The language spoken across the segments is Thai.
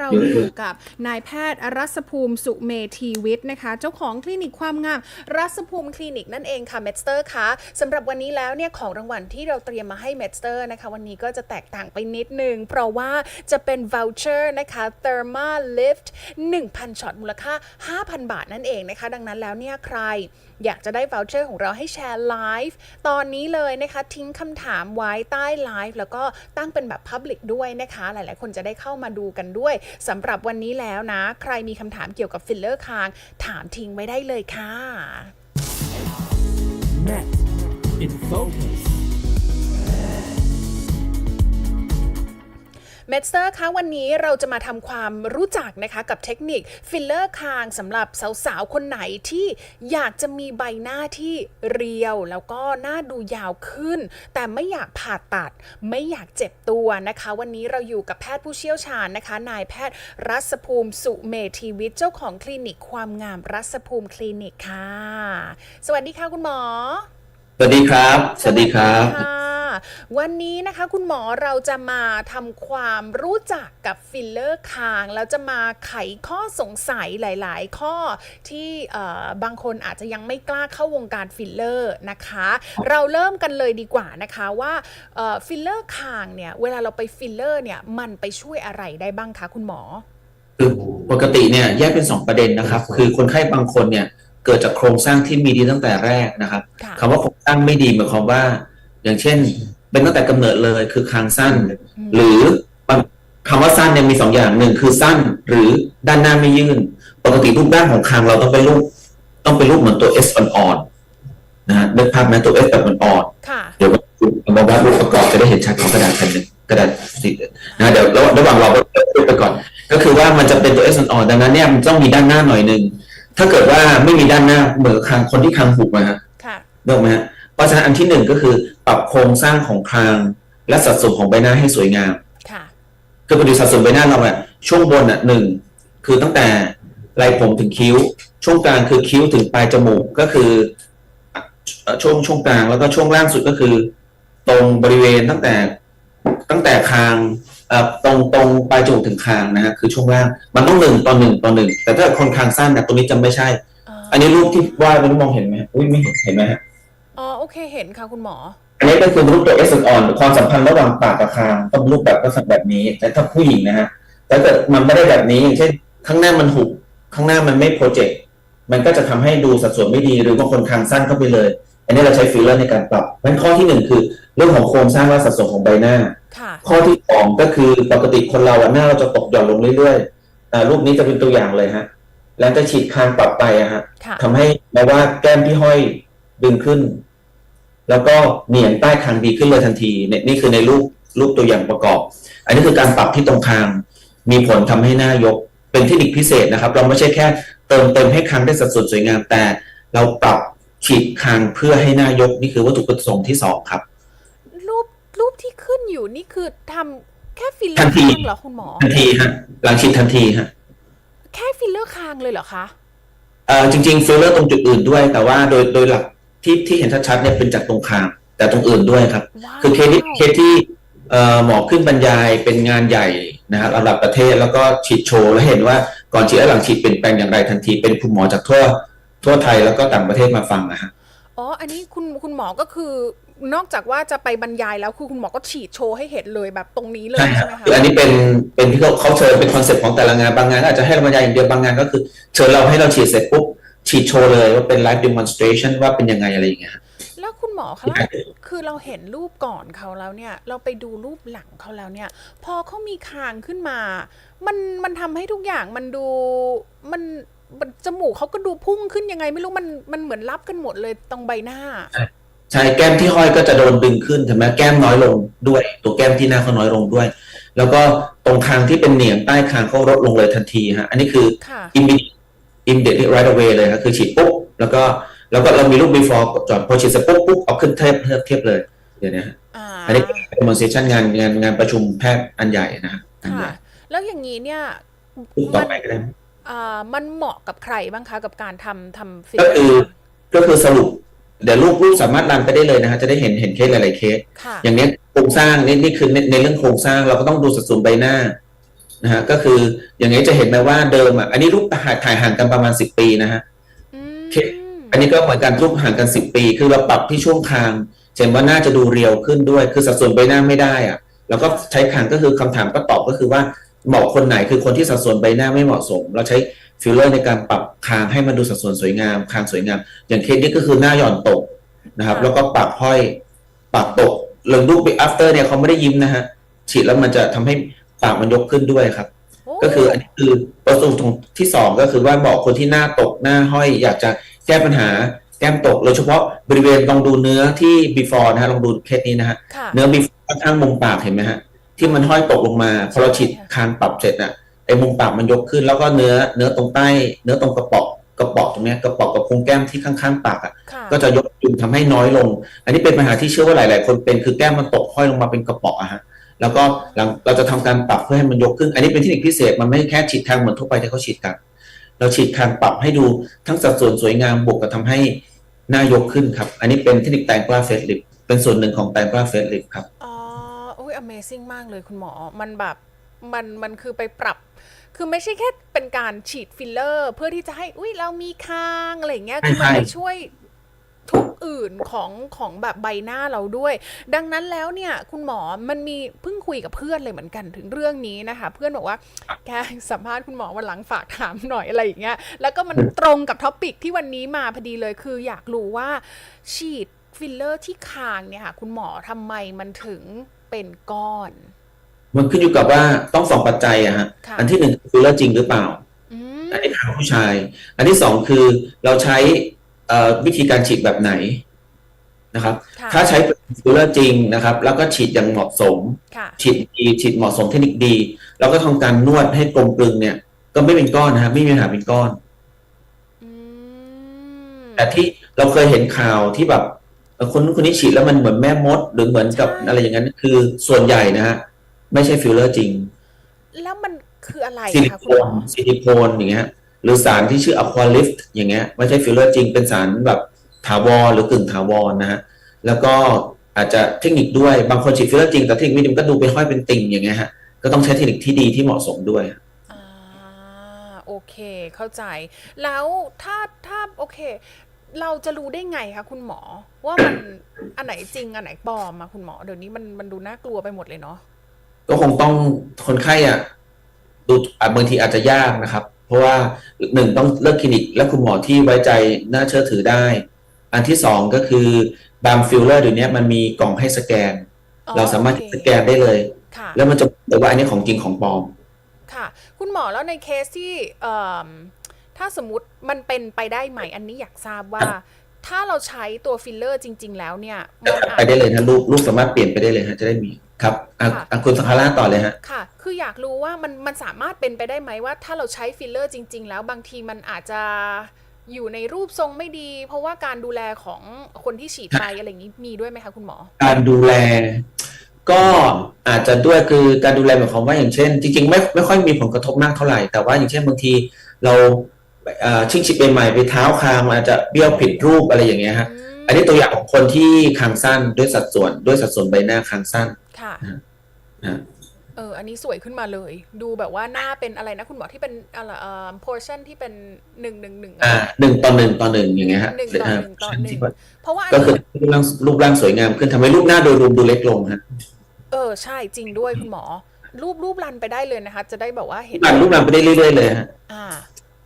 เราอยู่กับนายแพทย์รัศภูมิสุเมธีวิทย์นะคะ เจ้าของคลินิกความงาม รัศภูมิคลินิกนั่นเองค่ะเมดสเตอร์คะสำหรับวันนี้แล้วเนี่ยของรางวัลที่เราเตรียมมาให้เมดสเตอร์นะคะ วันนี้ก็จะแตกต่างไปนิดนึง เพราะว่าจะเป็น voucher นะคะ Therma Lift 1,000ช็อตมูลค่า 5,000 บาทนั่นเองนะคะ ดังนั้นแล้วเนี่ยใคร อยากจะได้ voucher ของเราให้แชร์ไลฟ์ตอนนี้เลยนะคะทิ้งคำถามไว้ใต้ไลฟ์แล้วก็ตั้งเป็นแบบ Public ด้วยนะคะ หลายๆ คนจะได้เข้ามาดูกันด้วยสำหรับวันนี้แล้วนะ ใครมีคำถามเกี่ยวกับฟิลเลอร์คาง ถามทิ้งไว้ได้เลยค่ะ Net in focus. เมดสเตอร์คะวันนี้เราจะมาทำความรู้จักนะคะกับเทคนิคฟิลเลอร์คางสำหรับสาวๆ คนไหนที่อยากจะมีใบหน้าที่เรียว แล้วก็หน้าดูยาวขึ้น แต่ไม่อยากผ่าตัด ไม่อยากเจ็บตัวนะคะ วันนี้เราอยู่กับแพทย์ผู้เชี่ยวชาญนะคะ นายแพทย์รัศภูมิสุเมธีวิทย์เจ้าของคลินิกความงามรัศภูมิคลินิกค่ะ สวัสดีค่ะคุณหมอ สวัสดีครับ สวัสดีครับค่ะ วันนี้นะคะคุณหมอเราจะมาทำความรู้จักกับฟิลเลอร์คาง แล้วจะมาไขข้อสงสัยหลาย ๆ ข้อที่เอ่อบางคนอาจจะยังไม่กล้าเข้าวงการฟิลเลอร์นะคะ เราเริ่มกันเลยดีกว่านะคะว่าเอ่อฟิลเลอร์คางเนี่ยเวลาเราไปฟิลเลอร์เนี่ยมันไปช่วยอะไรได้บ้างคะคุณหมอคือปกติเนี่ยแยกเป็นสองประเด็นนะครับ คือคนไข้บางคนเนี่ยเกิดจากโครงสร้างที่มีดีตั้งแต่แรกนะครับค่ะคำว่าโครงสร้างไม่ดีหมายความว่า อย่างเช่น เป็นตั้งแต่กำเนิดเลยคือคางสั้น หรือบางคำว่าสั้นเนี่ยมีสองอย่างหนึ่งคือสั้นหรือด้านหน้าไม่ยื่น ปกติรูปด้านของคางเราต้องเป็นรูปต้องเป็นรูปเหมือนตัว S อ่อนๆนะฮะนึกภาพไหมตัว S แบบอ่อนๆค่ะเดี๋ยวเอามาวัดรูปประกอบจะได้เห็นชัดของกระดาษแผ่นหนึ่งกระดาษสีนะเดี๋ยวระระหว่างเราพูดไปก่อน ก็คือว่ามันจะเป็นตัว S อ่อนๆดังนั้นเนี่ยมันต้องมีด้านหน้าหน่อยหนึ่งถ้าเกิดว่าไม่มีด้านหน้าเหมือนคางคนที่คางหุบนะฮะค่ะนึกออกไหมฮะเพราะฉะนั้นอันที่หนึ่งก็คือปรับโครงสร้างของคางและสัดส่วนของใบหน้าให้สวยงาม ค่ะ คือปกติสัดส่วนใบหน้าเราอะช่วงบนอะหนึ่งคือตั้งแต่ไหล่ผมถึงคิ้ว ช่วงกลางคือคิ้วถึงปลายจมูกก็คือเอ่อช่วงช่วงกลางแล้วก็ช่วงล่างสุดก็คือ ตรงบริเวณตั้งแต่ตั้งแต่คางเอ่อตรงตรงปลายจมูกถึงคางนะฮะคือช่วงล่างมันต้องหนึ่งต่อหนึ่งต่อหนึ่งแต่ถ้าคนคางสั้นเนี่ยตรงนี้จะไม่ใช่ อันนี้รูปที่วาดเป็นรูปมองเห็นไหมฮะอุ้ยไม่เห็นเห็นไหมฮะอ๋อโอเคเห็นค่ะคุณหมอ อันนี้ก็คือรูปตัว S อ่อนความสัมพันธ์ระหว่างปากกับคางต้องรูปแบบลักษณะแบบนี้ แต่ถ้าผู้หญิงนะฮะแต่ถ้าเกิดมันไม่ได้แบบนี้อย่างเช่นข้างหน้ามันหุบข้างหน้ามันไม่โปรเจกต์มันก็จะทำให้ดูสัดส่วนไม่ดีหรือบางคนคางสั้นเข้าไปเลย อันนี้เราใช้ฟิลเลอร์ในการปรับงั้นข้อที่หนึ่งคือเรื่องของโครงสร้างและสัดส่วนของใบหน้าค่ะข้อที่สองก็คือปกติคนเราอะหน้าเราจะตกหย่อนลงเรื่อยๆอ่ารูปนี้จะเป็นตัวอย่างเลยฮะแล้วจะฉีดคางปรับไปอะฮะค่ะทำให้แม้ว่าแก้มที่ห้อยดึงขึ้น แล้วก็เหนียงใต้คางดีขึ้นเลยทันทีเนี่ยนี่คือในรูปรูปตัวอย่างประกอบ อันนี้คือการปรับที่ตรงคาง มีผลทำให้หน้ายก เป็นเทคนิคพิเศษนะครับ เราไม่ใช่แค่เติมเต็มให้คางได้สัดส่วนสวยงามแต่ เราปรับฉีดคางเพื่อให้หน้ายกนี่คือวัตถุประสงค์ที่สองครับ รูปรูปที่ขึ้นอยู่นี่คือทำแค่ฟิลเลอทันร์ทีคางเหรอคุณหมอทันทีฮะหลังฉีดทันทีฮะแค่ฟิลเลอร์คางเลยเหรอคะเอ่อจริงๆฟิลเลอร์ตรงจุดอื่นด้วย แต่ว่าโดยโดยหลัก ที่ที่เห็นชัดๆเนี่ยเป็นจากตรงคางแต่ตรงอื่นด้วยครับว้าวคือเคสที่เคสที่เอ่อหมอขึ้นบรรยายเป็นงานใหญ่นะครับระดับประเทศแล้วก็ฉีดโชว์แล้วเห็นว่าก่อนฉีดและหลังฉีดเปลี่ยนแปลงอย่างไรทันที เป็นคุณหมอจากทั่วทั่วไทยแล้วก็ต่างประเทศมาฟังนะฮะอ๋ออันนี้คุณคุณหมอก็คือนอกจากว่าจะไปบรรยายแล้วคือคุณหมอก็ฉีดโชว์ให้เห็นเลยแบบตรงนี้เลยใช่คใช่รับไหมคะคืออันนี้เป็นเป็นที่เขาเขาเชิญเป็นคอนเซ็ปต์ของแต่ละงานบางงานก็อาจจะให้เราบรรยายอย่างเดียวบางงานก็คือเชิญเราให้เราฉีดเสร็จปุ๊บ ฉีดโชว์เลยว่าเป็น live demonstration ว่าเป็นยังไงอะไรอย่างเงี้ยฮะแล้วคุณหมอคะแล้วคือเราเห็นรูปก่อนเขาแล้วเนี่ย เราไปดูรูปหลังเขาแล้วเนี่ย พอเขามีคางขึ้นมา มันมันทำให้ทุกอย่างมันดูมันมันจมูกเขาก็ดูพุ่งขึ้นยังไง ไม่รู้มันมันเหมือนรับกันหมดเลยตรงใบหน้าใช่แก้มที่ห้อยก็จะโดนดึงขึ้นใช่ไหมแก้มน้อยลงด้วย ตัวแก้มที่หน้าเขาน้อยลงด้วย แล้วก็ตรงคางที่เป็นเหนียงใต้คางเขาลดลงเลยทันทีฮะอันนี้คือค่ะ immediate immediate right away เลยครับคือฉีดปุ๊บแล้วก็แล้วก็เรามีรูป before จอดพอฉีดเสร็จปุ๊บปุ๊บเอาขึ้นเทียบเทียบเทียบเลยเดี๋ยวนะฮะอ่าอันนี้เป็น demonstration งานงานงานประชุมแพทย์อันใหญ่นะฮะอันใหญ่ค่ะแล้วอย่างนี้เนี่ยรูปต่อไปก็ได้อ่ามันเหมาะกับใครบ้างคะกับการทำทำฟิลก็เลคืออร์ก็คือสรุปเดี๋ยวรูปรูปสามารถรันไปได้เลยนะฮะจะได้เห็นเห็นเคสหลาย ๆ เคสค่ะอย่างเนี้ยโครงสร้างนี่นี่คือในในเรื่องโครงสร้างเราก็ต้องดูสัดส่วนใบหน้า นะฮะก็คืออย่างนี้จะเห็นไหมว่าเดิมอะอันนี้รูปถ่ายถ่ายห่างกันประมาณสิบปีนะฮะอืมเคอันนี้ก็เหมือนกันรูปห่างกันสิบปี คือเราปรับที่ช่วงคางเห็นว่าน่าจะดูเรียวขึ้นด้วย คือสัดส่วนใบหน้าไม่ได้อะแล้วก็ใช้คางก็คือคำถามก็ตอบก็คือว่าเหมาะคนไหนคือคนที่สัดส่วนใบหน้าไม่เหมาะสม เราใช้ฟิลเลอร์ในการปรับคางให้มันดูสัดส่วนสวยงามคางสวยงาม อย่างเคสนี้ก็คือหน้าหย่อนตกนะครับ แล้วก็ปากห้อยปากตกเรื่องรูป after เนี่ยเขาไม่ได้ยิ้มนะฮะฉีดแล้วมันจะทำให้ ปากมันยกขึ้นด้วยครับโอ้ก็คืออันนี้คือประสบตรงที่สองก็คือว่าบอกคนที่หน้าตกหน้าห้อย อยากจะแก้ปัญหาแก้มตกโดยเฉพาะบริเวณลองดูเนื้อที่ before นะฮะลองดูเคสนี้นะฮะค่ะเนื้อ before ข้างมุมปากเห็นไหมฮะที่มันห้อยตกลงมาพอเราฉีดใช่ค่ะคางปรับเสร็จน่ะไอ้มุมปากมันยกขึ้น แล้วก็เนื้อเนื้อตรงใต้ เนื้อตรงกระเปาะกระเปาะตรงเนี้ยกระเปาะกับโครงแก้มที่ข้างๆปากอะค่ะก็จะยกจุนทำให้น้อยลง อันนี้เป็นปัญหาที่เชื่อว่าหลาย ๆ คนเป็นคือแก้มมันตกห้อยลงมาเป็นกระเปาะอะฮะ แล้วก็หลังเราจะทำการปรับเพื่อให้มันยกขึ้น อันนี้เป็นเทคนิคพิเศษมันไม่แค่ฉีดคางเหมือนทั่วไปที่เขาฉีดกัน เราฉีดคางปรับให้ดูทั้งสัดส่วนสวยงามบวกกับทำให้หน้ายกขึ้นครับ อันนี้เป็นเทคนิคแตงกล้าเฟสลิปเป็นส่วนหนึ่งของแตงกล้าเฟสลิปครับอ๋ออุ้ย Amazing มากเลยคุณหมอมันแบบมันมันคือไปปรับ คือไม่ใช่แค่เป็นการฉีดฟิลเลอร์ เพื่อที่จะให้อุ้ยเรามีคางอะไรอย่างเงี้ยคือมันใช่ไปช่วย ทุกอื่นของของแบบใบหน้าเราด้วย ดังนั้นแล้วเนี่ยคุณหมอมันมีเพิ่งคุยกับเพื่อนเลยเหมือนกันถึงเรื่องนี้นะคะ เพื่อนบอกว่าแกสัมภาษณ์คุณหมอวันหลังฝากถามหน่อยอะไรอย่างเงี้ยแล้วก็มันตรงกับท็อปิกที่วันนี้มาพอดีเลยคืออยากรู้ว่าฉีดฟิลเลอร์ที่คางเนี่ยค่ะ คุณหมอทำไมมันถึงเป็นก้อน มันขึ้นอยู่กับว่าต้องสองปัจจัยอะฮะค่ะอันที่หนึ่งฟิลเลอร์จริงหรือเปล่าอืมอันนี้ถามผู้ชาย อันที่สองคือเราใช้เอ่อ วิธีการฉีดแบบไหนนะครับค่ะถ้าใช้ฟิลเลอร์จริงนะครับ แล้วก็ฉีดอย่างเหมาะสมค่ะฉีดดีฉีดเหมาะสมเทคนิคดี แล้วก็ทำการนวดให้กลมกลึงเนี่ย ก็ไม่เป็นก้อนนะฮะไม่มีปัญหาเป็นก้อนอืมแต่ที่เราเคยเห็นข่าวที่แบบเอ่อคนนู้นคนนี้ฉีดแล้วมันเหมือนแม่มด หรือเหมือนกับใช่อะไรอย่างนั้น คือส่วนใหญ่นะฮะไม่ใช่ฟิลเลอร์จริง แล้วมันคืออะไรซิลิคะโคคุณหมนอซิลิโคนอย่างเงี้ย หรือสารที่ชื่ออะควาลิฟต์อย่างเงี้ยไม่ใช่ฟิลเลอร์จริงเป็นสารแบบถาวรหรือกึ่งถาวรนะฮะแล้วก็อาจจะเทคนิคด้วยบางคนฉีดฟิลเลอร์จริงแต่เทคนิคไม่ดีมันก็ดูไปห้อยเป็นติ่งอย่างเงี้ยฮะก็ต้องใช้เทคนิคที่ดีที่เหมาะสมด้วยอ่าโอเค เข้าใจ แล้วถ้าถ้าโอเค เราจะรู้ได้ไงคะคุณหมอ ว่ามันอันไหนจริงอันไหนปลอมอะคุณหมอเดี๋ยวนี้มันมันดูน่ากลัวไปหมดเลยเนาะก็คงต้องคนไข้อะดูอะบางทีอาจจะยากนะครับ เพราะว่าหนึ่งต้องเลือกคลินิกและคุณหมอที่ไว้ใจน่าเชื่อถือได้ อันที่สองก็คือบางฟิลเลอร์เดี๋ยวนี้มันมีกล่องให้สแกนอ๋อเราสามารถโอเคสแกนได้เลยค่ะแล้วมันจะบอกว่าอันนี้ของจริงของปลอม ค่ะ คุณหมอแล้วในเคสที่เอิ่มถ้าสมมติมันเป็นไปได้ไหมอันนี้อยากทราบว่า ถ้าเราใช้ตัวฟิลเลอร์จริง ๆ แล้วเนี่ยมันอาจไปได้เลยนะรูปรูปสามารถเปลี่ยนไปได้เลยฮะจะได้มี ครับอะค่ะ อะคุณสังคาร่าต่อเลยฮะ ค่ะ คืออยากรู้ว่ามันมันสามารถเป็นไปได้ไหมว่า ถ้าเราใช้ฟิลเลอร์จริง ๆ แล้วบางทีมันอาจจะอยู่ในรูปทรงไม่ดี เพราะว่าการดูแลของคนที่ฉีดไปอะไรอย่างนี้มีด้วยไหมคะคุณหมอ การดูแล ก็อาจจะด้วยคือการดูแลหมายความว่าอย่างเช่น จริงๆ ไม่ไม่ค่อยมีผลกระทบมากเท่าไหร่ แต่ว่าอย่างเช่นบางทีเราเอ่อชิ่งชิปใหม่ๆไปเท้าคางมันอาจจะเบี้ยวผิดรูปอะไรอย่างเงี้ยฮะ อืม อันนี้ตัวอย่างของคนที่คางสั้นด้วยสัดส่วนด้วยสัดส่วนใบหน้าคางสั้นค่ะนะเอออันนี้สวยขึ้นมาเลย ดูแบบว่าหน้าเป็นอะไรนะคุณหมอที่เป็นอะไรเอ่อ portion ที่เป็นหนึ่งหนึ่งหนึ่งอ่าหนึ่งต่อหนึ่งต่อหนึ่งอย่างเงี้ยฮะหนึ่งต่อหนึ่งต่อหนึ่งที่ว่าเพราะว่าอันก็คือนี้รูปร่างรูปร่างสวยงามขึ้นทำให้รูปหน้าโดยรวมดูเล็กลงฮะเออใช่จริงด้วยคุณหมอรูปรูปรันไปได้เลยนะคะ จะได้แบบว่าเห็นรูปร่างรูปร่างไปได้เรื่อยๆเลยฮะอ่า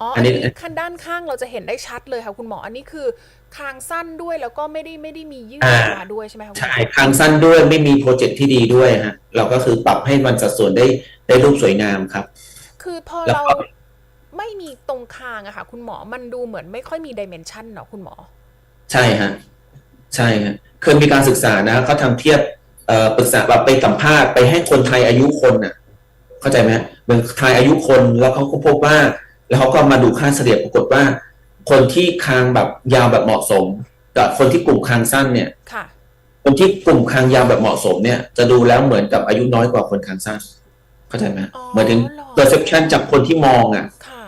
อ๋ออัอันนนี้นี้ขั้นด้านข้างเราจะเห็นได้ชัดเลยค่ะคุณหมอ อันนี้คือคางสั้นด้วยแล้วก็ไม่ได้ไม่ได้มียืดออกมาด้วยใช่ไหมคะคุณหมใช่อคางสั้นด้วยไม่มีโปรเจกต์ที่ดีด้วยฮะเราก็คือปรับให้มันสัดส่วนได้ได้รูปสวยงามครับ คือพอแล้วเราก็ไม่มีตรงคางอะค่ะ คุณหมอมันดูเหมือนไม่ค่อยมีดิเมนชันเนาะคุณหมอ ใช่ฮะใช่ฮะเคยมีการศึกษานะเขาทำเทียบเอ่อปรึกษาแบบไปสัมภาษณ์ไปให้คนไทยอายุคนน่ะ เข้าใจไหมฮะเหมือนไทยอายุคนแล้วเขาก็พบว่า แล้วเขาก็มาดูค่าเฉลี่ยปรากฏว่า คนที่คางแบบยาวแบบเหมาะสม กับคนที่กลุ่มคางสั้นเนี่ยค่ะคนที่กลุ่มคางยาวแบบเหมาะสมเนี่ย จะดูแล้วเหมือนกับอายุน้อยกว่าคนคางสั้นเข้าใจไหมฮะอ๋อหมายถึงเหรอ perception จากคนที่มองอะค่ะ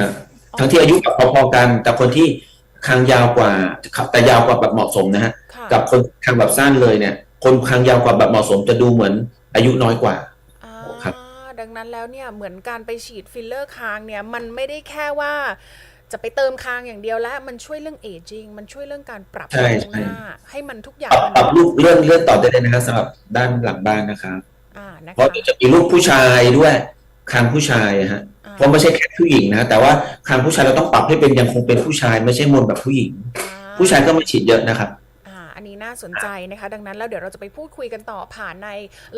ฮะทั้งที่อายุกับพอๆกันแต่คนที่คางยาวกว่าแต่ยาวกว่าแบบเหมาะสมนะฮะค่ะกับคนคางแบบสั้นเลยเนี่ย คนคางยาวกว่าแบบเหมาะสมจะดูเหมือนอายุน้อยกว่าอ่าครับ ดังนั้นแล้วเนี่ยเหมือนการไปฉีดฟิลเลอร์คางเนี่ยมันไม่ได้แค่ว่าจะไปเติมคางอย่างเดียวแล้ว มันช่วยเรื่องเอจิ้งมันช่วยเรื่องการปรับใช่โครงหน้า ให้มันทุกอย่าปงรับมันปรับรูปเลื่อนเลื่อนต่อได้เลยนะครับสำหรับด้านหลังบ้านนะครับอ่านะเพราะคะจะมีรูปผู้ชายด้วยคางผู้ชายอะฮะอ่าเพราะไม่ใช่แค่ผู้หญิงนะแต่ว่าคางผู้ชายเราต้องปรับให้เป็นยังคงเป็นผู้ชาย ไม่ใช่มนแบบผู้หญิงอ่ผู้ชายก็มาฉีดเยอะนะครับอ่าอั นนี้น่าสนใจนะคะ ดังนั้นแล้วเดี๋ยวเราจะไปพูดคุยกันต่อผ่านใน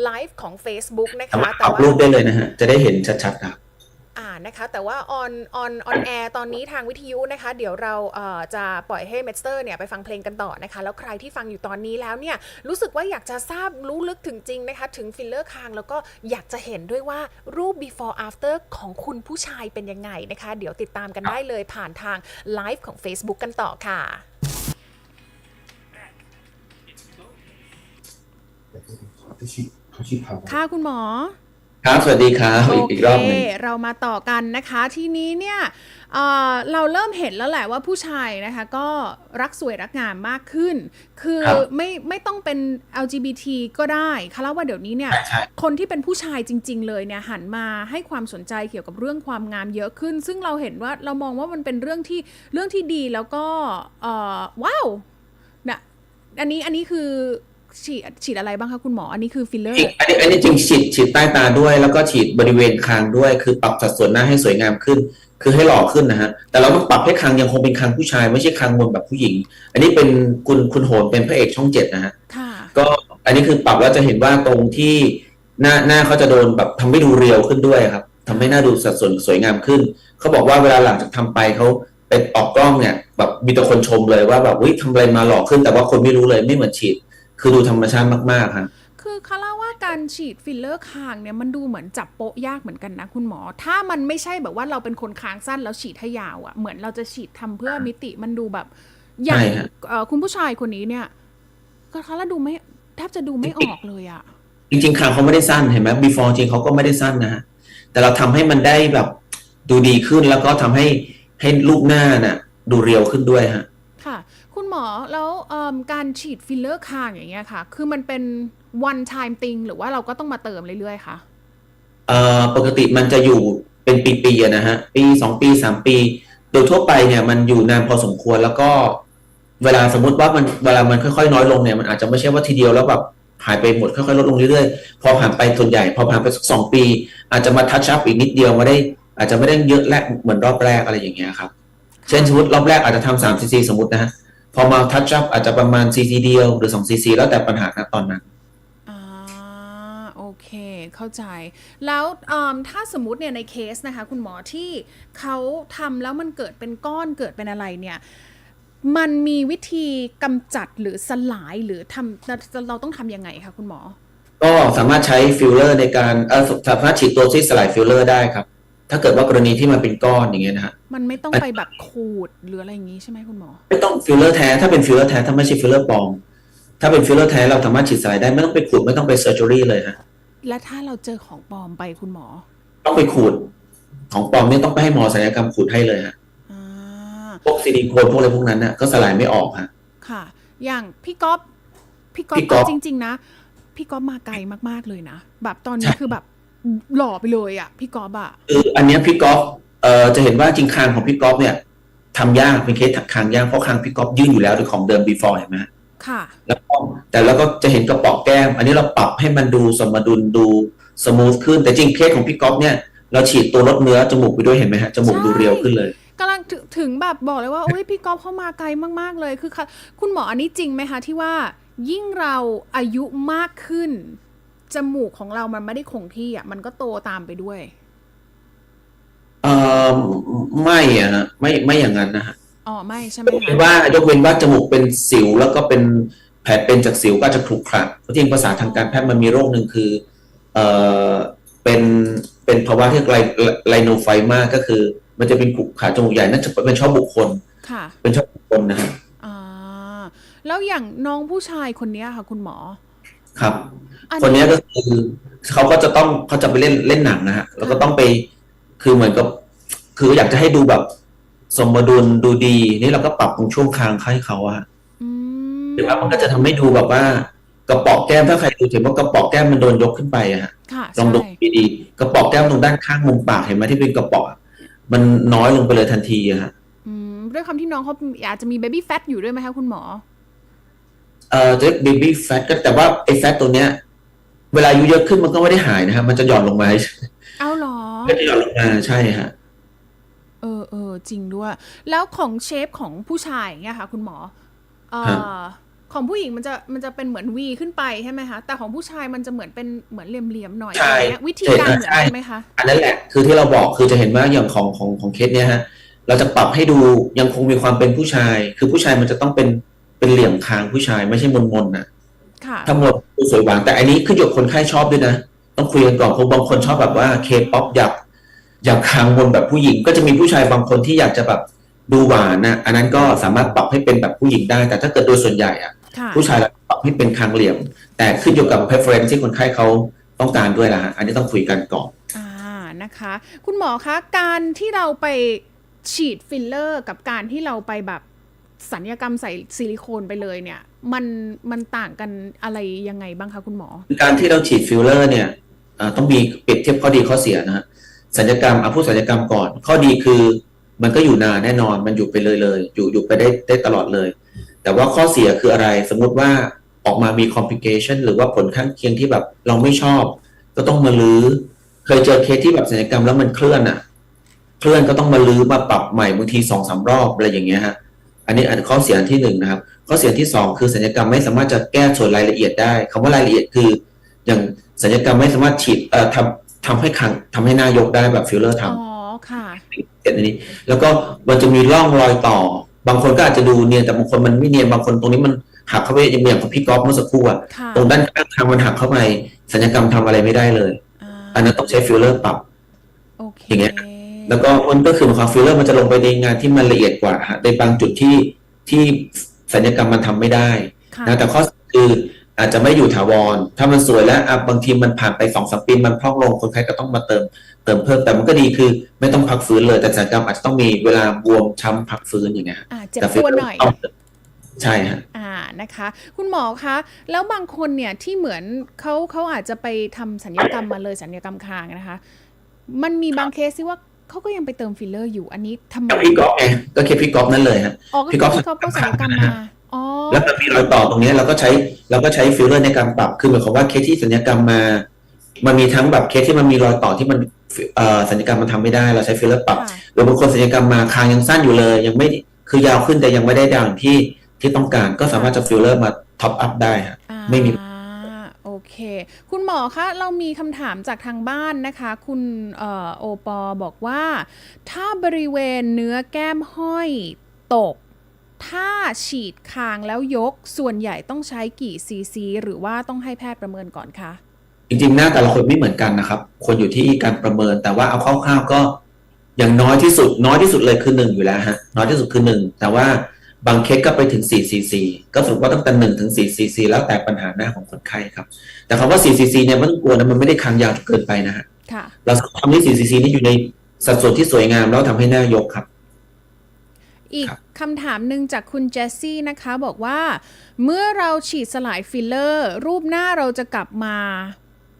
ไลฟ์ของ Facebook นะสาคะมารถปแต่รับว่ารูปได้เลยนะฮะ จะได้เห็นชัดๆครับอ่านะคะแต่ว่า on on on air ตอนนี้ทางวิทยุนะคะ เดี๋ยวเราเอ่อจะปล่อยให้เมสเตอร์เนี่ยไปฟังเพลงกันต่อนะคะ แล้วใครที่ฟังอยู่ตอนนี้แล้วเนี่ยรู้สึกว่าอยากจะทราบรู้ลึกถึงจริงนะคะ ถึงฟิลเลอร์คางแล้วก็อยากจะเห็นด้วยว่ารูป before after ของคุณผู้ชายเป็นยังไงนะคะ เดี๋ยวติดตามกันได้เลยผ่านทางไลฟ์ของ Facebook กันต่อค่ะ เขาชื่อเขาชื่อเขาค่ะคุณหมอ ครับ สวัสดีครับโออีกอีกรอบหนึ่ง เรามาต่อกันนะคะ ทีนี้เนี่ยเอ่อเราเริ่มเห็นแล้วแหละว่าผู้ชายนะคะก็รักสวยรักงามมากขึ้น คือครับ ไม่ไม่ต้องเป็น LGBT ก็ได้คาราว่าเดี๋ยวนี้เนี่ย ใช่ใช่ คนที่เป็นผู้ชายจริง ๆ เลยเนี่ยหันมาให้ความสนใจเกี่ยวกับเรื่องความงามเยอะขึ้น ซึ่งเราเห็นว่าเรามองว่ามันเป็นเรื่องที่เรื่องที่ดีแล้วก็เอ่อว้าวนะอันนี้อันนี้คือ ฉีดฉีดอะไรบ้างคะคุณหมอ อันนี้คือฟิลเลอร์จริงอันนี้อันนี้จริงฉีดฉีดใต้ตาด้วย แล้วก็ฉีดบริเวณคางด้วย คือปรับสัดส่วนหน้าให้สวยงามขึ้น คือให้หล่อขึ้นนะฮะ แต่เราต้องปรับให้คางยังคงเป็นคางผู้ชาย ไม่ใช่คางมนแบบผู้หญิง อันนี้เป็นคุณคุณโหนเป็นพระเอกช่องเจ็ดนะฮะ ค่ะ ก็อันนี้คือปรับแล้วจะเห็นว่าตรงที่หน้าหน้าเขาจะโดนแบบทำให้ดูเรียวขึ้นด้วยครับทำให้หน้าดูสัดส่วนสวยงามขึ้น เขาบอกว่าเวลาหลังจากทำไปเขาไปออกกล้องเนี่ยแบบมีแต่คนชมเลยว่าแบบวิทำอะไรมาหล่อขึ้นแต่ว่าคนไม่รู้เลยไม่เหมือนฉีด คือดูธรรมชาติมากๆครับคือคาร่าว่าการฉีดฟิลเลอร์คางเนี่ยมันดูเหมือนจับโปะยากเหมือนกันนะคุณหมอ ถ้ามันไม่ใช่แบบว่าเราเป็นคนคางสั้นแล้วฉีดให้ยาวอะ่ะเหมือนเราจะฉีดทำเพื่อมิติมันดูแบบอย่างใช่ฮะเอ่อคุณผู้ชายคนนี้เนี่ยก็คาร่าดูไม่แทบจะดูไม่ออกเลยอะ่ะจริงๆคางเขาไม่ได้สั้นเห็นไหม before จริงเขาก็ไม่ได้สั้นนะฮะแต่เราทำให้มันได้แบบดูดีขึ้นแล้วก็ทำให้ให้รูปหน้าน่ะ ดูเรียวขึ้นด้วยฮะ ค่ะคุณหมอแล้วเอิ่มการฉีดฟิลเลอร์คางอย่างเงี้ยค่ะ คือมันเป็น one time thing หรือว่าเราก็ต้องมาเติมเรื่อยๆคะเอ่อปกติมันจะอยู่เป็นปีๆอะนะฮะ ปีสองปีสามปี โดยทั่วไปเนี่ยมันอยู่นานพอสมควรแล้วก็ เวลาสมมติว่ามันเวลามันค่อยๆ น้อยลงเนี่ยมันอาจจะไม่ใช่ว่าทีเดียวแล้วแบบหายไปหมดค่อยๆลดลงเรื่อยๆ พอผ่านไปส่วนใหญ่ พอผ่านไปสักสองปี อาจจะมาทัชอัพอีกนิดเดียวไม่ได้ อาจจะไม่ได้เยอะแรกเหมือนรอบแรกอะไรอย่างเงี้ยครับ เช่นสมมติรอบแรกอาจจะทำสามซีซีสมมตินะฮะ พอมาทัชอัพอาจจะประมาณซีซีเดียวหรือสองซีซีแล้วแต่ปัญหาณตอนนั้นอ่าโอเค เข้าใจ แล้วเอิ่มถ้าสมมุติเนี่ยในเคสนะคะ คุณหมอที่เขาทำแล้วมันเกิดเป็นก้อนเกิดเป็นอะไรเนี่ยมันมีวิธีกำจัดหรือสลายหรือทำเราเราต้องทำยังไงคะคุณหมอ ก็สามารถใช้ฟิลเลอร์ในการเออสามารถฉีดตัวที่สลายฟิลเลอร์ได้ครับ ถ้าเกิดว่ากรณีที่มันเป็นก้อนอย่างเงี้ยนะฮะมันไม่ต้องไปแบบขูดหรืออะไรอย่างงี้ใช่ไหมคุณหมอ ไม่ต้องฟิลเลอร์แท้ถ้าเป็นฟิลเลอร์แท้ถ้าไม่ใช่ฟิลเลอร์ปลอม ถ้าเป็นฟิลเลอร์แท้เราสามารถฉีดสลายได้ไม่ต้องไปขูดไม่ต้องไปเซอร์เจอรี่เลยฮะและถ้าเราเจอของปลอมไปคุณหมอ ต้องไปขูด ของปลอมเนี่ยต้องไปให้หมอศัลยกรรมขูดให้เลยฮะอ่าพวกซิลิโคนพวกอะไรพวกนั้นน่ะก็สลายไม่ออกฮะค่ะ อย่างพี่ก๊อฟพี่ก๊อฟพี่ก๊อฟจริง ๆ นะพี่ก๊อฟมาไกลมากๆเลยนะแบบตอนนี้คือแบบ หล่อไปเลยอะพี่ก๊อฟอะคืออันเนี้ยพี่ก๊อฟเอ่อจะเห็นว่าจริงคางของพี่ก๊อฟเนี่ยทำยากเป็นเคสคางยากเพราะคางพี่ก๊อฟยื่นอยู่แล้วในของเดิม before เห็นไหมฮะค่ะ แล้วก็แต่แล้วก็จะเห็นกระเป๋อแก้ม อันนี้เราปรับให้มันดูสมดุลดูสมูทขึ้น แต่จริงเคสของพี่ก๊อฟเนี่ยเราฉีดตัวลดเนื้อจมูกไปด้วยเห็นไหมฮะจมูกดูเรียวขึ้นเลยกำลังถึงถึงแบบบอกเลยว่าโอ้ยพี่ก๊อฟเข้ามาไกลมากๆเลยคือค่ะคุณหมออันนี้จริงไหมคะที่ว่ายิ่งเราอายุมากขึ้น จมูกของเรามันไม่ได้คงที่อะ มันก็โตตามไปด้วย เอ่อไม่อะฮะไม่ไม่อย่างนั้นนะฮะอ๋อไม่ใช่ไหมยกเว้นคะว่ายกเว้นว่าจมูกเป็นสิวแล้วก็เป็นแผลเป็นจากสิวก็อาจจะขรุขระเพราะจริงภาษาทางการแพทย์มันมีโรคหนึ่งคือเอ่อเป็นเป็นภาวะที่เรียกไลไลโนไฟมาก็คือ มันจะเป็นขรุขระจมูกใหญ่นั่นจะเป็นชอบบุคคล ค่ะเป็นชอบบุคคลนะฮะอ่าแล้วอย่างน้องผู้ชายคนเนี้ยค่ะ คุณหมอ ครับอัคนเนี้ยก็คือเขาก็จะต้องเขาจะไปเล่นเล่นหนังนะฮะแล้วก็ต้องไปคือเหมือนกับ คืออยากจะให้ดูแบบสมดุลดูดี นี่เราก็ปรับตรงช่วงคางให้เขาอะฮะอืมหรือว่ามันก็จะทำให้ดูแบบว่ากกระเป๋อแก้มถ้าใครดูเห็นว่ากระเป๋อแก้มมันโดนยกขึ้นไปอะฮะ ค่ะลองดูใช่ดีๆกระเป๋อแก้มตรงด้านข้างมุมปากเห็นไหมที่เป็นกระเป๋อมันน้อยลงไปเลยทันทีอะฮะ อืมด้วยความที่น้องเขาอาจจะมีเบบี้แฟตอยู่ด้วยไหมคะคุณหมอ เอ่อจะเบบี้แฟตก็แต่ว่าไอ้แฟตตัวเนี้ย เวลาอายุเยอะขึ้นมันก็ไม่ได้หายนะฮะมันจะหย่อนลงมาเอาเหรอก็จะหย่อนลงมาใช่ฮะเออเออจริงด้วย แล้วของเชฟของผู้ชายเนี่ยค่ะ คุณหมอเอ่อฮะของผู้หญิงมันจะมันจะเป็นเหมือนวีขึ้นไปใช่ไหมคะแต่ของผู้ชายมันจะเหมือนเป็นเหมือนเหลี่ยมๆหน่อยใช่อะไรเงี้ยวิธีการเหมือนใช่กันไหมคะอันนั้นแหละคือที่เราบอกคือจะเห็นว่าอย่างของของของเคสเนี้ยฮะเราจะปรับให้ดูยังคงมีความเป็นผู้ชาย คือผู้ชายมันจะต้องเป็น เป็นเหลี่ยมคางผู้ชายไม่ใช่มนมนๆนะค่ะถ้ามนดูสวยหวานแต่อันนี้ขึ้นอยู่กับคนไข้ชอบด้วยนะ ต้องคุยกันก่อนเพราะบางคนชอบแบบว่าเคป๊อปอยากอยากคางบนแบบผู้หญิง ก็จะมีผู้ชายบางคนที่อยากจะแบบดูหวานนะอันนั้นก็สามารถปรับให้เป็นแบบผู้หญิงได้ แต่ถ้าเกิดโดยส่วนใหญ่อะค่ะ ผู้ชายเราปรับให้เป็นคางเหลี่ยม แต่ขึ้นอยู่กับ preference ที่คนไข้เขาต้องการด้วยละฮะอันนี้ต้องคุยกันก่อนอ่านะคะ คุณหมอคะการที่เราไปฉีดฟิลเลอร์ กับการที่เราไปแบบ สัญญกรรมใส่ซิลิโคนไปเลยเนี่ย มันมันต่างกันอะไรยังไงบ้างคะคุณหมอ การที่เราฉีดฟิลเลอร์เนี่ยต้องมีเปรียบเทียบข้อดีข้อเสียนะฮะสัญญกรรมเอาพูดสัญญกรรมก่อน ข้อดีคือมันก็อยู่นานแน่นอนมันอยู่ไปเลยเลย อยู่อยู่ไปได้ได้ตลอดเลย แต่ว่าข้อเสียคืออะไร สมมุติว่าออกมามี complication หรือว่าผลข้างเคียงที่แบบเราไม่ชอบ ก็ต้องมาลื้อเคยเจอเคสที่แบบสัญญกรรมแล้วมันเคลื่อนอะ เคลื่อนก็ต้องมาลื้อมาปรับใหม่บางทีสองสามรอบอะไรอย่างเงี้ยฮะ อันนี้อันข้อเสียที่หนึ่งนะครับ ข้อเสียที่สองคือสัญญกรรมไม่สามารถจะแก้ส่วนรายละเอียดได้คำว่ารายละเอียดคือ อย่างสัญญกรรมไม่สามารถฉีดเอ่อทำทำให้คางทำให้หน้ายกได้แบบฟิลเลอร์ทำอ๋อค่ะเห็นอันนี้ แล้วก็มันจะมีร่องรอยต่อ บางคนก็อาจจะดูเนียนแต่บางคนมันไม่เนียนบางคนตรงนี้มันหักเข้าไปอย่างอย่างของพี่ก๊อฟเมื่อสักครู่อะค่ะตรงด้านข้างทางมันหักเข้าไปสัญญกรรมทำอะไรไม่ได้เลยาอันนั้นต้องใช้ฟิลเลอร์ปรับโอเคอย่างเงี้ย แล้วก็มันก็คือความฟิลเลอร์มันจะลงไปในงานที่มันละเอียดกว่าฮะในบางจุดที่ที่สัญญกรรมมันทำไม่ได้ค่ะนะแต่ข้อเสียคืออาจจะไม่อยู่ถาวร ถ้ามันสวยแล้วอะบางทีมันผ่านไปสองสามปีมันพร่องลงคนไข้ก็ต้องมาเติมเติมเพิ่มแต่มันก็ดีคือ ไม่ต้องพักฟื้นเลยแต่สัญญกรรมอาจจะต้องมีเวลาบวมช้ำพักฟื้นอย่างเงี้ยฮะอ่าเจ็บแต่ฟิลตัวเลอร์หน่อยต้องใช่ฮะอ่านะคะ คุณหมอคะแล้วบางคนเนี่ยที่เหมือนเขาเขาอาจจะไปทำสัญญกรรมมาเลยสัญญกรรมคางนะคะ มันมีบางเคสที่ว่า เขาก็ยังไปเติมฟิลเลอร์อยู่อันนี้ทำไมกับพี่ก๊อฟไงก็เคสพี่ก๊อฟนั่นเลยฮะอ๋อก็พี่คือก๊อฟพี่ก๊อฟก็สัญญกรรมมาอ๋อแล้วมันมีรอยต่อตรงเนี้ยเราก็ใช้เราก็ใช้ฟิลเลอร์ในการปรับคือหมายความว่าเคสที่สัญญกรรมมา มันมีทั้งแบบเคสที่มันมีรอยต่อที่มันเอ่อสัญญกรรมมันทำไม่ได้เราใช้ฟิลเลอร์ปรับค่ะหรือบางคนศัลยกรรมมาคางยังสั้นอยู่เลย ยังไม่คือยาวขึ้นแต่ยังไม่ได้ดาวอย่างที่ที่ต้องการก็สามารถจะฟิลเลอร์มาท็อปอัพได้ฮะอ่าไม่มีโอ เค คุณหมอคะ เรามีคำถามจากทางบ้านนะคะ คุณออโอปอบอกว่า ถ้าบริเวณเนื้อแก้มห้อยตก ถ้าฉีดคางแล้วยกส่วนใหญ่ต้องใช้กี่ซีซีหรือว่าต้องให้แพทย์ประเมินก่อนคะจริงๆหน้าแต่ละคนไม่เหมือนกันนะครับ คนอยู่ที่การประเมินแต่ว่าเอาคร่าวๆก็อย่างน้อยที่สุด น้อยที่สุดเลยคือหนึ่งอยู่แล้วฮะน้อยที่สุดคือหนึ่งแต่ว่า บางเคสก็ไปถึง 4 cc ก็สรุปว่าตั้งแต่หนึ่งถึง 4 cc แล้วแต่ปัญหาหน้าของคนไข้ครับ แต่คำว่า 4 cc เนี่ยไม่ต้องกลัวนะมันไม่ได้คางยาวจนเกินไปนะฮะค่ะเราทำให้4 cc นี่อยู่ในสัดส่วนที่สวยงามแล้วทำให้หน้ายกครับ อีกครับคำถามหนึ่งจากคุณเจสซี่นะคะบอกว่า เมื่อเราฉีดสลายฟิลเลอร์ รูปหน้าเราจะกลับมา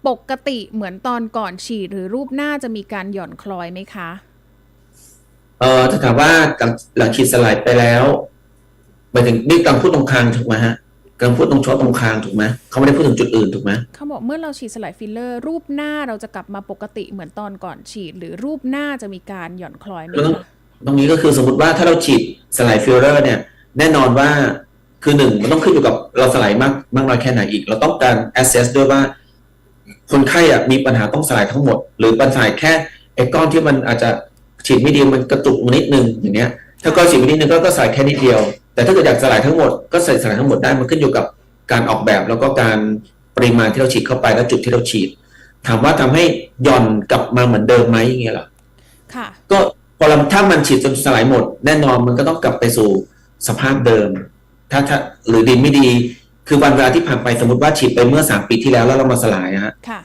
ปกติเหมือนตอนก่อนฉีด หรือรูปหน้าจะมีการหย่อนคล้อยไหมคะ เอ่อถ้าถามว่าหลังฉีดสลายไปแล้ว หมายถึงนี่กำลังพูดตรงคางถูกไหมฮะกำลังพูดตรงช็อตตรงคางถูกไหมเขาไม่ได้พูดถึงจุดอื่นถูกไหมเขาบอกเมื่อเราฉีดสลายฟิลเลอร์ รูปหน้าเราจะกลับมาปกติเหมือนตอนก่อนฉีด หรือรูปหน้าจะมีการหย่อนคล้อยไหมเรื่องคะตรงนี้ก็คือสมมติว่าถ้าเราฉีดสลายฟิลเลอร์เนี่ย แน่นอนว่าคือหนึ่งมันต้องขึ้นอยู่กับเราสลายมากมากน้อยแค่ไหนอีก เราต้องการ assess ด้วยว่า คนไข้อะมีปัญหาต้องสลายทั้งหมด หรือปัญหาแค่ไอ้ก้อนที่มันอาจจะฉีดไม่ดีมันกระตุกมานิดนึงอย่างเนี้ย ถ้าก้อนฉีดไม่นิดนึงก็ก็สลายแค่นิดเดียว แต่ถ้าเกิดอยากสลายทั้งหมดก็ใส่สลายทั้งหมดได้มันขึ้นอยู่กับการออกแบบแล้วก็การปริมาณที่เราฉีดเข้าไปและจุดที่เราฉีด ถามว่าทำให้หย่อนกลับมาเหมือนเดิมไหมอย่างเงี้ยเหรอค่ะ ก็พอเราถ้ามันฉีดจนสลายหมด แน่นอนมันก็ต้องกลับไปสู่สภาพเดิม ถ้าถ้าหรือดีไม่ดี คือวันเวลาที่ผ่านไปสมมติว่าฉีดไปเมื่อสามปีที่แล้วแล้วเรามาสลายอะฮะค่ะ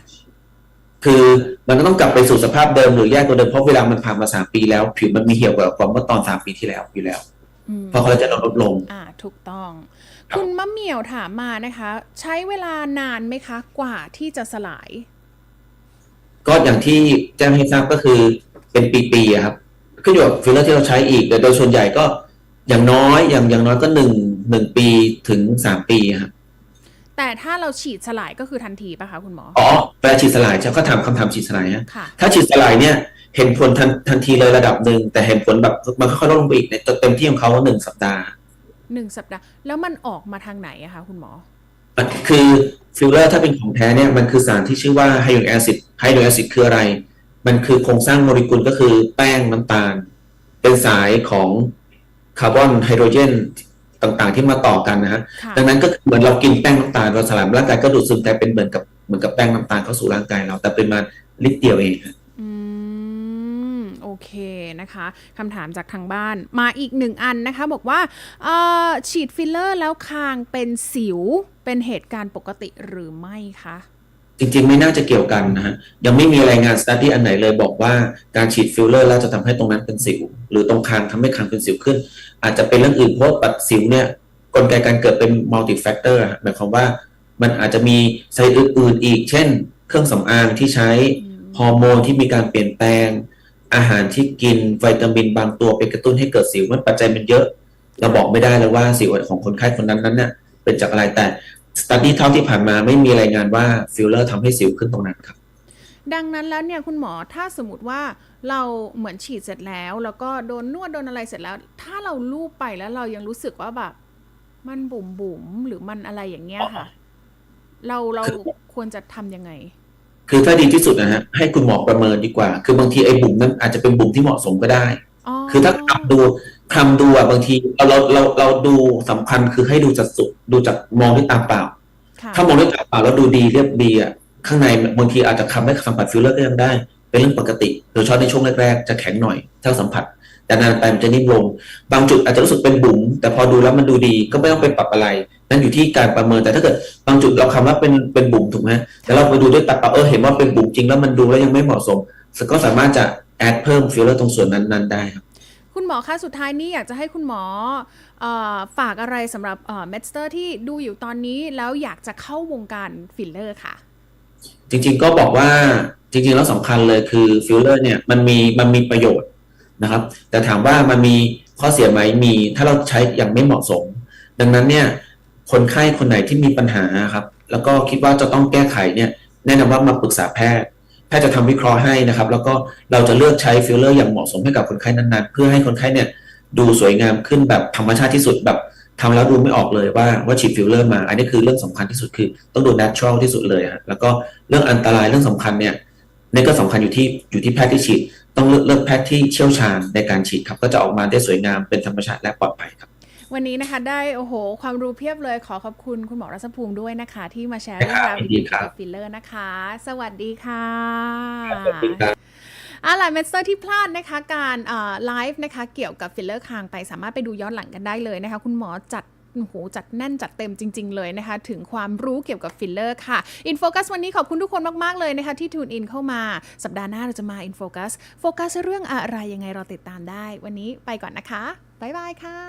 คือมันก็ต้องกลับไปสู่สภาพเดิมหรือแยกตัวเดิมเพราะเวลามันผ่านมาสามปีแล้ว ผิวมันมีเหี่ยวกว่าความเมื่อตอนสามปีที่แล้วอยู่แล้วอืม เพราะเขาจะลดลง อ่า ถูกต้อง คุณมะเหมี่ยวถามมานะคะ ใช้เวลานานไหมคะ กว่าที่จะสลาย ก็อย่างที่แจ้งให้ทราบก็คือเป็นปีๆอะครับขึ้นอยู่กับฟิลเลอร์ที่เราใช้อีกแต่โดยส่วนใหญ่ก็อย่างน้อยอย่างอย่างน้อยก็หนึ่งหนึ่งปีถึงสามปีครับแต่ถ้าเราฉีดสลายก็คือทันทีปะคะคุณหมอ อ๋อเวลาฉีดสลายจะก็ถามคำถามฉีดสลายฮะค่ะถ้าฉีดสลายเนี่ย เห็นผลทันทันทีเลยระดับหนึ่งแต่เห็นผลแบบมันค่อยๆลดลงไปอีกในเต็มที่ของเขาหนึ่งสัปดาห์หนึ่งสัปดาห์ แล้วมันออกมาทางไหนอะคะคุณหมอมันคือฟิลเลอร์ถ้าเป็นของแท้เนี่ยมันคือสารที่ชื่อว่าไฮโดรแอซิดไฮโดรแอซิดคืออะไร มันคือโครงสร้างโมเลกุลก็คือแป้งน้ำตาล เป็นสายของคาร์บอนไฮโดรเจนต่างๆ ที่มาต่อกันนะฮะค่ะดังนั้นก็คือเหมือนเรากินแป้งน้ำตาลเราสลายร่างกายก็ดูดซึมกลายเป็นเหมือนกับเหมือนกับแป้งน้ำตาลเข้าสู่ร่างกายเราแต่เป็นมาลิตรเดียวเองฮะอืมโอ เคนะคะคำถามจากทางบ้านมาอีกหนึ่งอันนะคะ บอกว่าเอ่อฉีดฟิลเลอร์แล้วคางเป็นสิวเป็นเหตุการณ์ปกติหรือไม่คะจริงๆ ไม่น่าจะเกี่ยวกันนะฮะยังไม่มีรายงานสต u d ดี้อันไหนเลยบอกว่าการฉีดฟิลเลอร์แล้วจะทำให้ตรงนั้นเป็นสิว หรือตรงคางทำให้คางเป็นสิวขึ้น อาจจะเป็นเรื่องอื่นเพราะปัดสิวเนี่ยกลไกการเกิดเป็นมัลติแฟกเตอร์หมายความว่ามันอาจจะมีสาเหตุอื่นๆอีก เช่น เครื่องสำอางที่ใช้อืมฮอร์โมนที่มีการเปลี่ยนแปลง อาหารที่กินวิตามินบางตัวไปกระตุ้นให้เกิดสิวมันปัจจัยมันเยอะ เราบอกไม่ได้เลยว่าสิวของคนไข้คนนั้นนั้นเนี่ยเป็นจากอะไรแต่สต u d ดี้เท่าที่ผ่านมาไม่มีรายงานว่าฟิลเลอร์ทำให้สิวขึ้นตรงนั้นครับ ดังนั้นแล้วเนี่ยคุณหมอถ้าสมมติว่าเราเหมือนฉีดเสร็จแล้ว แล้วก็โดนนวดโดนอะไรเสร็จแล้ว ถ้าเราลูบไปแล้วเรายังรู้สึกว่าแบบมันบุ๋มบุ๋มๆหรือมันอะไรอย่างเงี้ยค่ะ เราเราควรจะทำยังไง คือถ้าดีที่สุดนะฮะให้คุณหมอประเมินดีกว่า คือบางทีไอ้บุ๋มนั้นอาจจะเป็นบุ๋มที่เหมาะสมก็ได้ คือถ้าคำดูคำดูอะบางทีเราเราเราเราดูสำคัญคือให้ดูจากสุดดูจากมองด้วยตาเปล่าค่ะถ้ามองด้วยตาเปล่าแล้วดูดีเรียบดีอะข้างในบางทีอาจจะคำให้สัมผัสฟิลเลอร์ก็ยังได้ เป็นเรื่องปกติโดยเฉพาะในช่วงแรกๆจะแข็งหน่อยถ้าสัมผัส แต่นานไปมันจะนิ่มลง บางจุดอาจจะรู้สึกเป็นบุ๋มแต่พอดูแล้วมันดูดีก็ไม่ต้องไปปรับอะไร นั่นอยู่ที่การประเมินแต่ถ้าเกิดบางจุดเราคำว่าเป็นเป็นบุ๋มถูกไหมแต่เราไปดูด้วยตาเปล่าเออเห็นว่าเป็นบุ๋มจริงแล้วมันดูแล้วยังไม่เหมาะสมก็สามารถจะแอดเพิ่มฟิลเลอร์ตรงส่วนนั้นๆได้ครับคุณหมอคะสุดท้ายนี้อยากจะให้คุณหมอเออฝากอะไรสำหรับเมสเตอร์ที่ดูอยู่ตอนนี้แล้วอยากจะเข้าวงการฟิลเลอร์ค่ะ จริงๆก็บอกว่าจริงๆแล้วสำคัญเลยคือฟิลเลอร์เนี่ยมันมีมันมีประโยชน์ นะครับ แต่ถามว่ามันมีข้อเสียไหมมี ถ้าเราใช้อย่างไม่เหมาะสม ดังนั้นเนี่ยคนไข้คนไหนที่มีปัญหาครับ แล้วก็คิดว่าจะต้องแก้ไขเนี่ยแนะนำว่ามาปรึกษาแพทย์ แพทย์จะทำวิเคราะห์ให้นะครับ แล้วก็เราจะเลือกใช้ฟิลเลอร์อย่างเหมาะสมให้กับคนไข้นั้นๆ เพื่อให้คนไข้เนี่ยดูสวยงามขึ้นแบบธรรมชาติที่สุดแบบทำแล้วดูไม่ออกเลยว่าว่าฉีดฟิลเลอร์มา อันนี้คือเรื่องสำคัญที่สุดคือต้องดู natural ที่สุดเลยฮะแล้วก็เรื่องอันตรายเรื่องสำคัญเนี่ยนี่ก็สำคัญอยู่ที่อยู่ที่แพทย์ที่ฉีด ต้องเลือกเลือกแพทย์ที่เชี่ยวชาญในการฉีดครับก็จะออกมาได้สวยงามเป็นธรรมชาติและปลอดภัยครับ วันนี้นะคะได้โอ้โห ความรู้เพียบเลยขอขอบคุณคุณหมอรัศภูมิด้วยนะคะ ที่มาแชร์เรื่องราวยินดีดีๆคเกี่รัยวบกับฟิลเลอร์นะคะ สวัสดีค่ะสวัสดีครับเอาล่ะเมสเตอร์ที่พลาดนะคะการไลฟ์นะคะเกี่ยวกับฟิลเลอร์คางไปสามารถไปดูย้อนหลังกันได้เลยนะคะ คุณหมอจัดโอ้โหจัดแน่นจัดเต็มจริง ๆ เลยนะคะ ถึงความรู้เกี่ยวกับฟิลเลอร์ค่ะอินโฟกัสวันนี้ขอบคุณทุกคนมาก ๆ เลยนะคะ ที่ทูนอินเข้ามาสัปดาห์หน้าเราจะมาอินโฟกัสโฟกัสเรื่องอะไรยังไงเราติดตามได้ วันนี้ไปก่อนนะคะบ๊ายบายค่ะ